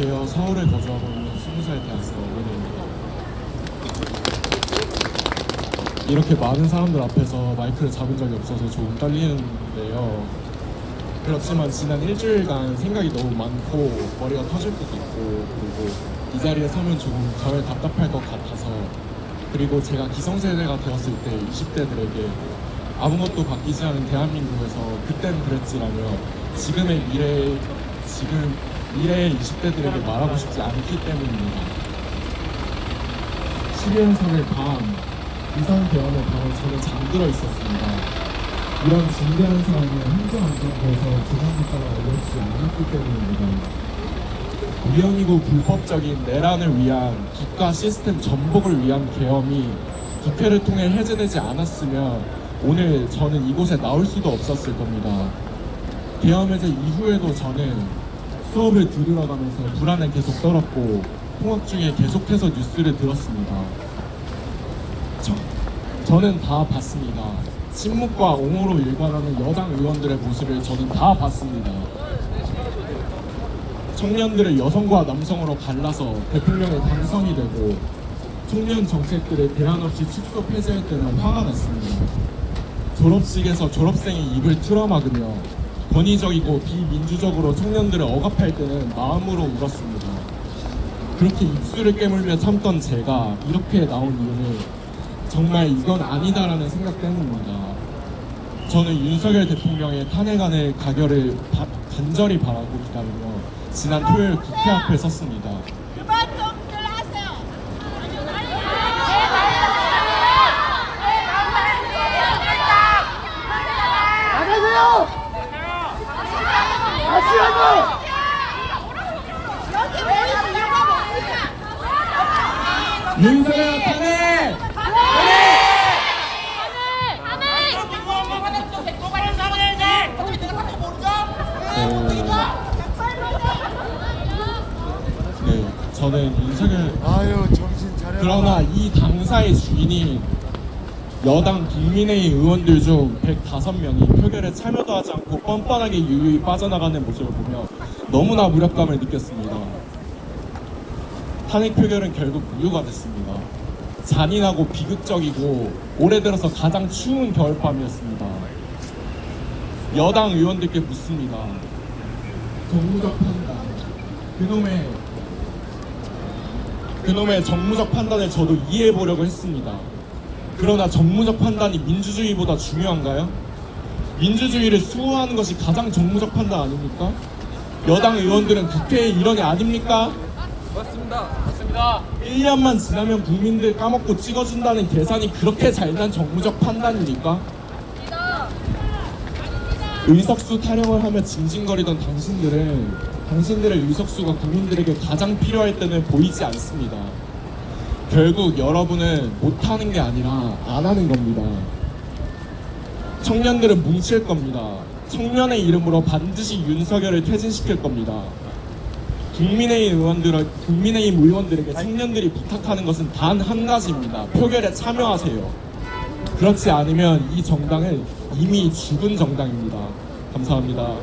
안녕하세요. 서울에 거주하고 있는 20살 대학생 어린입니다. 이렇게 많은 사람들 앞에서 마이크를 잡은 적이 없어서 조금 떨리는데요. 그렇지만 지난 일주일간 생각이 너무 많고 머리가 터질 것 같고 그리고 이 자리에 서면 조금 덜 답답할 것 같아서 그리고 제가 기성세대가 되었을 때 20대들에게 아무것도 바뀌지 않은 대한민국에서 그땐 그랬지라며 지금의 미래 지금 미래의 20대들에게 말하고 싶지 않기 때문입니다. 12연설의 밤 이상대원의 밤에 저는 잠들어 있었습니다. 이런 중대한 사안은 행정안전부에서 재산국가가 어렵지 않았기 때문입니다. 위헌이고 불법적인 내란을 위한 국가 시스템 전복을 위한 계엄이 국회를 통해 해제되지 않았으면 오늘 저는 이곳에 나올 수도 없었을 겁니다. 계엄 해제 이후에도 저는 수업을 들으러 가면서 불안에 계속 떨었고 통학 중에 계속해서 뉴스를 들었습니다. 저, 저는 다 봤습니다. 침묵과 옹호로 일관하는 여당 의원들의 모습을 저는 다 봤습니다. 청년들을 여성과 남성으로 갈라서 대통령에 당선이 되고 청년 정책들을 대안 없이 축소 폐지할 때는 화가 났습니다. 졸업식에서 졸업생의 입을 틀어막으며 권위적이고 비민주적으로 청년들을 억압할 때는 마음으로 울었습니다. 그렇게 입술을 깨물며 참던 제가 이렇게 나온 이유는 정말 이건 아니다라는 생각 때문입니다. 저는 윤석열 대통령의 탄핵안을 가결을 바- 간절히 바라고 기다리며 지난 토요일 국회 앞에 섰습니다. 그만 좀들 하세요. 나가세요! 가시라고! 여기 모인 이유가 뭡니까? 윤석열 탄핵! 네, 저는 윤석열 아유 정신 차려. 그러나 이 당사의 주인이 여당 국민의힘 의원들 중 105명이 표결에 참여도 하지 않고 뻔뻔하게 유유히 빠져나가는 모습을 보며 너무나 무력감을 느꼈습니다. 탄핵 표결은 결국 무효가 됐습니다. 잔인하고 비극적이고 올해 들어서 가장 추운 겨울밤이었습니다. 여당 의원들께 묻습니다. 정무적 판단, 그놈의 그놈의 정무적 판단을 저도 이해해 보려고 했습니다. 그러나 정무적 판단이 민주주의보다 중요한가요? 민주주의를 수호하는 것이 가장 정무적 판단 아닙니까? 여당 의원들은 국회의 일원이 아닙니까? 맞습니다. 맞습니다. 1년만 지나면 국민들 까먹고 찍어준다는 계산이 그렇게 잘난 정무적 판단입니까? 의석수 타령을 하며 징징거리던 당신들은 당신들의 의석수가 국민들에게 가장 필요할 때는 보이지 않습니다. 결국 여러분은 못하는 게 아니라 안 하는 겁니다. 청년들은 뭉칠 겁니다. 청년의 이름으로 반드시 윤석열을 퇴진시킬 겁니다. 국민의힘 의원들 국민의힘 의원들에게 청년들이 부탁하는 것은 단 한 가지입니다. 표결에 참여하세요. 그렇지 않으면 이 정당은 이미 죽은 정당입니다. 감사합니다.